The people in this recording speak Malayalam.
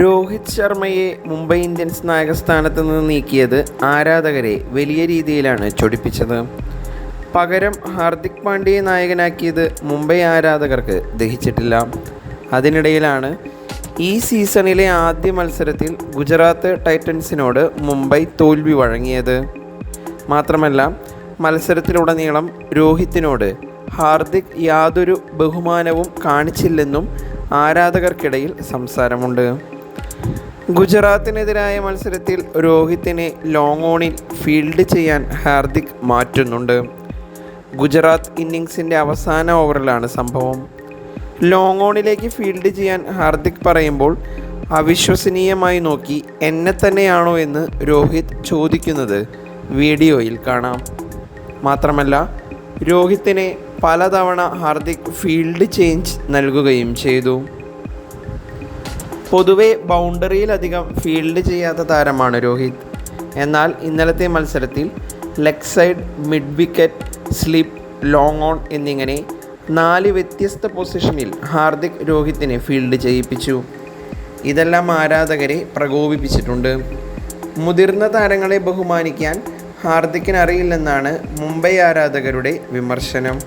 രോഹിത് ശർമ്മയെ മുംബൈ ഇന്ത്യൻസ് നായകസ്ഥാനത്ത് നിന്ന് നീക്കിയത് ആരാധകരെ വലിയ രീതിയിലാണ് ചൊടിപ്പിച്ചത്. പകരം ഹാർദിക് പാണ്ഡ്യയെ നായകനാക്കിയത് മുംബൈ ആരാധകർക്ക് ദഹിച്ചിട്ടില്ല. അതിനിടയിലാണ് ഈ സീസണിലെ ആദ്യ മത്സരത്തിൽ ഗുജറാത്ത് ടൈറ്റൻസിനോട് മുംബൈ തോൽവി വഴങ്ങിയത്. മാത്രമല്ല മത്സരത്തിലുടനീളം രോഹിത്തിനോട് ഹാർദിക് യാതൊരു ബഹുമാനവും കാണിച്ചില്ലെന്നും ആരാധകർക്കിടയിൽ സംസാരമുണ്ട്. ഗുജറാത്തിനെതിരായ മത്സരത്തിൽ രോഹിത്തിനെ ലോങ് ഓണിൽ ഫീൽഡ് ചെയ്യാൻ ഹാർദിക് മാറ്റുന്നുണ്ട്. ഗുജറാത്ത് ഇന്നിങ്സിന്റെ അവസാന ഓവറിലാണ് സംഭവം. ലോങ് ഓണിലേക്ക് ഫീൽഡ് ചെയ്യാൻ ഹാർദിക് പറയുമ്പോൾ അവിശ്വസനീയമായി നോക്കി എന്നെ തന്നെയാണോ എന്ന് രോഹിത് ചോദിക്കുന്നത്. വീഡിയോയിൽ കാണാം. മാത്രമല്ല രോഹിത്തിനെ പലതവണ ഹാർദിക് ഫീൽഡ് ചേഞ്ച് നൽകുകയും ചെയ്തു. പൊതുവെ ബൗണ്ടറിയിലധികം ഫീൽഡ് ചെയ്യാത്ത താരമാണ് രോഹിത്. എന്നാൽ ഇന്നലത്തെ മത്സരത്തിൽ leg side mid wicket slip long on എന്നിങ്ങനെ നാല് വ്യത്യസ്ത പൊസിഷനിൽ ഹാർദിക് രോഹിത്തിനെ ഫീൽഡ് ചെയ്യിപ്പിച്ചു. ഇതെല്ലാം ആരാധകരെ പ്രകോപിപ്പിച്ചിട്ടുണ്ട്. മുതിർന്ന താരങ്ങളെ ബഹുമാനിക്കാൻ ഹാർദിക്കിന് അറിയില്ലെന്നാണ് മുംബൈ ആരാധകരുടെ വിമർശനം.